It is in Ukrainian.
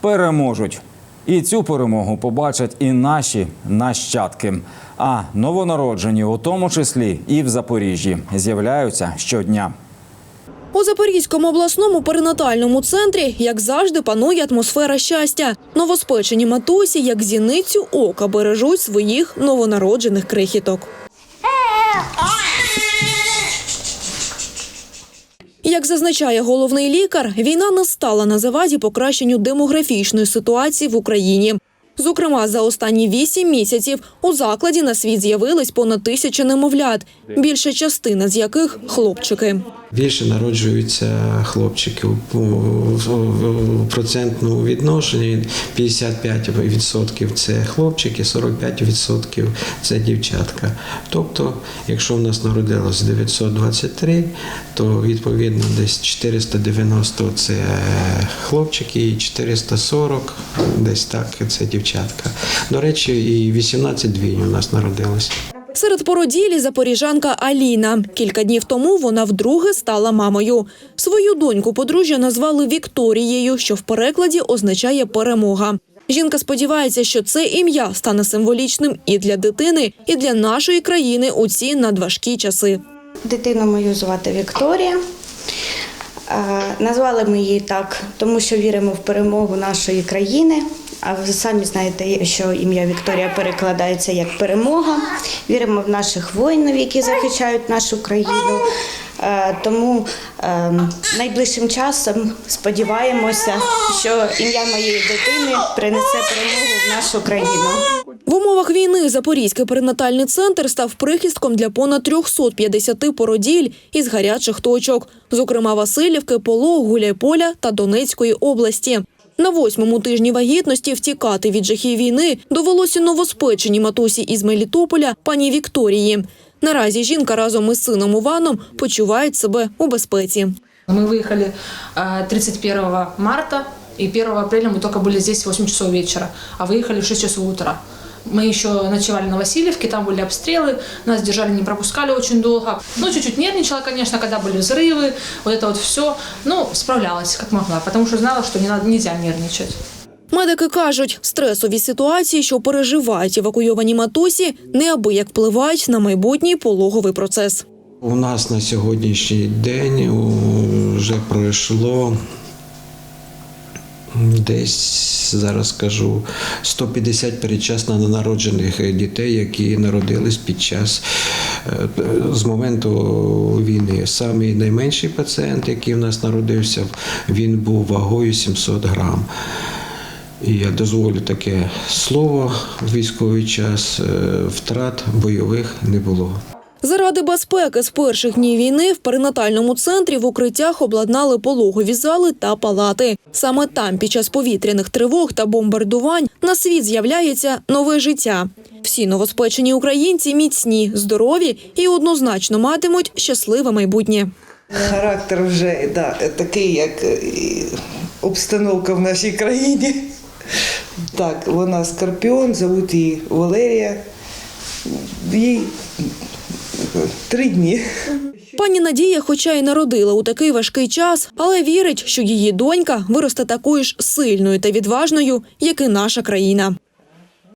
переможуть. І цю перемогу побачать і наші нащадки. А новонароджені, у тому числі і в Запоріжжі, з'являються щодня. У Запорізькому обласному перинатальному центрі, як завжди, панує атмосфера щастя. Новоспечені матусі, як зіницю ока, бережуть своїх новонароджених крихіток. Як зазначає головний лікар, війна не стала на заваді покращенню демографічної ситуації в Україні. Зокрема, за останні вісім місяців у закладі на світ з'явились понад тисяча немовлят, більша частина з яких хлопчики. Більше народжуються хлопчиків у процентному відношенні 55% це хлопчики, 45% це дівчатка. Тобто, якщо в нас народилось 923, то відповідно десь 490 це хлопчики і 440 десь так це дівчатка. До речі, і 18 двійень у нас народилось. Серед породілі запоріжанка Аліна. Кілька днів тому вона вдруге стала мамою. Свою доньку подружжя назвали Вікторією, що в перекладі означає перемога. Жінка сподівається, що це ім'я стане символічним і для дитини, і для нашої країни у ці надважкі часи. Дитину мою звати Вікторія. Е, Назвали ми її так, тому що віримо в перемогу нашої країни. А ви самі знаєте, що ім'я Вікторія перекладається як перемога. Віримо в наших воїнів, які захищають нашу країну. Е, Тому е, найближчим часом сподіваємося, що ім'я моєї дитини принесе перемогу в нашу країну. В умовах війни Запорізький перинатальний центр став прихистком для понад 350 породіль із гарячих точок, зокрема Васильівки, Полог, Гуляйполя та Донецької області. На восьмому тижні вагітності втікати від жахів війни довелося новоспеченій матусі із Мелітополя пані Вікторії. Наразі жінка разом із сином Іваном почувають себе у безпеці. Мы выехали э, 31 марта, и 1 апреля мы только были здесь в 8 часов вечера, а выехали в 6 часов утра. Мы еще ночевали на Васильевке, там были обстрелы, нас держали, не пропускали очень долго. Ну, чуть-чуть нервничала, конечно, когда были взрывы, вот это вот все. Ну, справлялась как могла, потому что знала, что не надо, нельзя нервничать. Медики кажуть, стресові ситуації, що переживають евакуйовані матусі, неабияк впливають на майбутній пологовий процес. У нас на сьогоднішній день вже пройшло десь зараз скажу 150 передчасно народжених дітей, які народились під час е, з моменту війни. Самий найменший пацієнт, який в нас народився, він був вагою 700 грам. І я дозволю таке слово в військовий час. е, Втрат бойових не було. Заради безпеки з перших днів війни в перинатальному центрі в укриттях обладнали пологові зали та палати. Саме там, під час повітряних тривог та бомбардувань, на світ з'являється нове життя. Всі новоспечені українці міцні, здорові і однозначно матимуть щасливе майбутнє. Характер вже да, такий, як обстановка в нашій країні. Так, вона скорпіон, зовуть її Валерія. Їй три дні. Пані Надія, хоча й народила у такий важкий час, але вірить, що її донька виросте такою ж сильною та відважною, як і наша країна.